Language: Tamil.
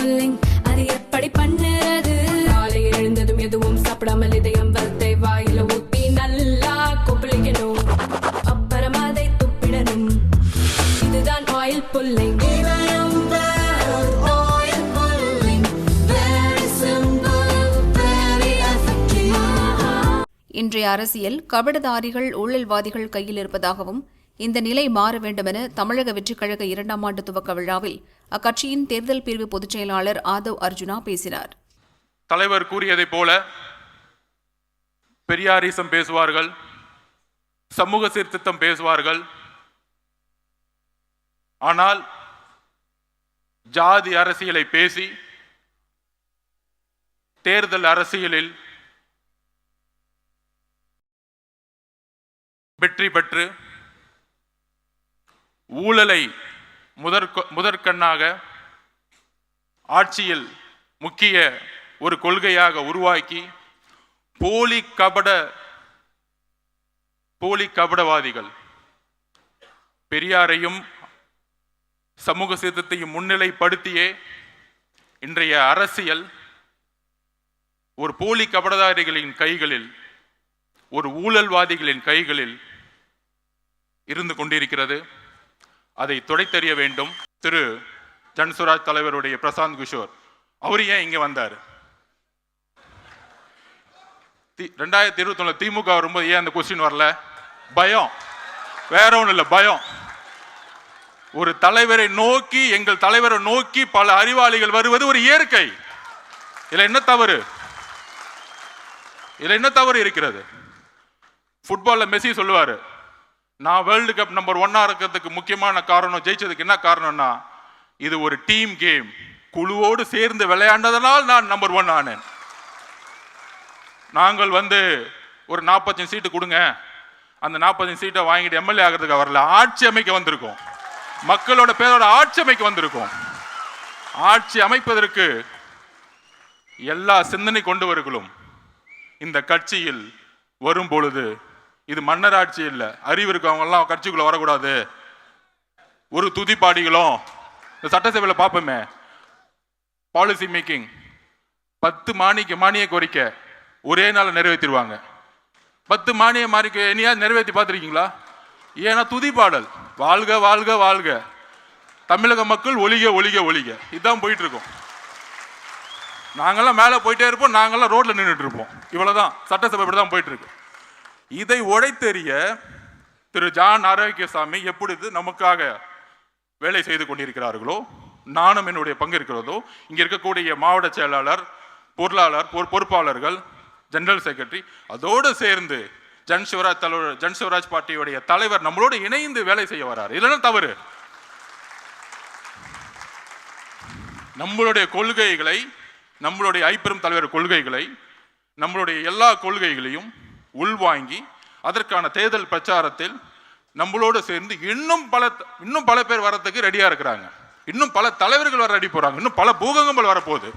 புல்லிங் அது எப்படி பண்ணுறது? காலை எழுந்ததும் எதுவும் சாப்பிடாமல் இதயம் வளத்தை வாயில ஊத்தி நல்லா கொப்பளிக்கணும். அப்புறம் அதை துப்பிடணும். இதுதான் ஆயில் புல்லிங் இன்றைய அரசியல் கபடதாரிகள் ஊழல்வாதிகள் கையில் இருப்பதாகவும் இந்த நிலை மாற வேண்டுமென தமிழக வெற்றிக் கழக இரண்டாம் ஆண்டு துவக்க விழாவில் அக்கட்சியின் தேர்தல் பிரிவு பொதுச் செயலாளர் ஆதவ் அர்ஜுனா பேசினார். தலைவர் கூறியதைப் போல பெரியாரிசம் பேசுவார்கள் சமூக சீர்திருத்தம் பேசுவார்கள். ஆனால் ஜாதி அரசியலை பேசி தேர்தல் அரசியலில் வெற்றி பெற்று ஊழலை முதற் முதற்கண்ணாக ஆட்சியில் முக்கிய ஒரு கொள்கையாக உருவாக்கி போலி கபட போலி கபடவாதிகள் பெரியாரையும் சமூக சீர்திருத்தையும் முன்னிலைப்படுத்தியே இன்றைய அரசியல் ஒரு போலி கபடதாரிகளின் கைகளில் ஒரு ஊழல்வாதிகளின் கைகளில் இருந்து கொண்டிருக்கிறது. அதை துடைத்தறிய வேண்டும். திரு. ஜன்சுராஜ் தலைவருடைய பிரசாந்த் கிஷோர். அவர் ஏன் இங்கே வந்தார்? தி- ரெண்டாயிரத்தி இருபத்தி திமுக வரும்போது ஏன் அந்த கொஸ்டின் வரல? பயம். வேற ஒன்றும் இல்லை பயம். ஒரு தலைவரை நோக்கி எங்கள் தலைவரை நோக்கி பல அறிவாளிகள் வருவது ஒரு இயற்கை. இதில் என்ன தவறு? இதில் என்ன தவறு இருக்கிறது? ஃபுட்பாலில் மெஸ்ஸி சொல்லுவார் நான் வேர்ல்டு கப் நம்பர் ஒன்னாக இருக்கிறதுக்கு முக்கியமான காரணம் ஜெயிச்சதுக்கு என்ன காரணம்னா இது ஒரு டீம் கேம் குழுவோடு சேர்ந்து விளையாண்டதனால் நான் நம்பர் ஒன் ஆனேன். நாங்கள் வந்து ஒரு நாற்பத்தஞ்சு சீட்டு கொடுங்க. அந்த நாற்பத்தஞ்சு சீட்டை வாங்கிட்டு எம்எல்ஏ ஆகிறதுக்கு வரல ஆட்சி அமைக்க வந்திருக்கோம். மக்களோட பேரோட ஆட்சி அமைக்க வந்திருக்கோம். ஆட்சி அமைப்பதற்கு எல்லா சிந்தனை கொண்டவர்களும் இந்த கட்சியில் வரும் பொழுது இது மன்னர் ஆட்சி இல்லை. அறிவு இருக்கவங்கெல்லாம் கட்சிக்குள்ளே வரக்கூடாது. ஒரு துதிப்பாடிகளும் இந்த சட்டசபையில் பார்ப்போமே பாலிசி மேக்கிங் பத்து மானிக்கு மானிய கோரிக்கை. ஒரே நாள் நிறைவேற்றிடுவாங்க பத்து மானிய மாறிக்கை இனியா நிறைவேற்றி பார்த்துருக்கீங்களா? ஏன்னா துதிப்பாடல். வாழ்க வாழ்க வாழ்க. தமிழக மக்கள் ஒளிக ஒளிக ஒளிக. இதுதான் போயிட்டு இருக்கோம் மேலே போயிட்டே இருப்போம் நாங்களாம் ரோட்டில் நின்றுட்டு இருப்போம். இவ்வளோதான் சட்டசபை இப்படி தான் போயிட்டு இருக்கு இதை உடைத்தெறிய திரு ஜான் ஆரோக்கியசாமி எப்பொழுது நமக்காக வேலை செய்து கொண்டிருக்கிறார்களோ நானும் என்னுடைய பங்கு இருக்கிறதோ இங்கே இருக்கக்கூடிய மாவட்ட செயலாளர் பொருளாளர் பொறுப்பாளர்கள் ஜெனரல் செக்ரட்டரி அதோடு சேர்ந்து ஜன் சிவராஜ் தலைவர் ஜன் சிவராஜ் பார்ட்டியுடைய தலைவர் நம்மளோடு இணைந்து வேலை செய்ய வராரு. இல்லைன்னா தவறு? நம்மளுடைய கொள்கைகளை நம்மளுடைய ஐப்பெரும் தலைவர் கொள்கைகளை நம்மளுடைய எல்லா கொள்கைகளையும் உள்வாங்கி அதற்கான தேர்தல் பிரச்சாரத்தில் நம்மளோடு சேர்ந்து இன்னும் பல இன்னும் பல பேர் வரத்துக்கு ரெடியாக இருக்கிறாங்க. இன்னும் பல தலைவர்கள் வர ரெடி போகிறாங்க இன்னும் பல பூகங்கங்கள் வரப்போகுது.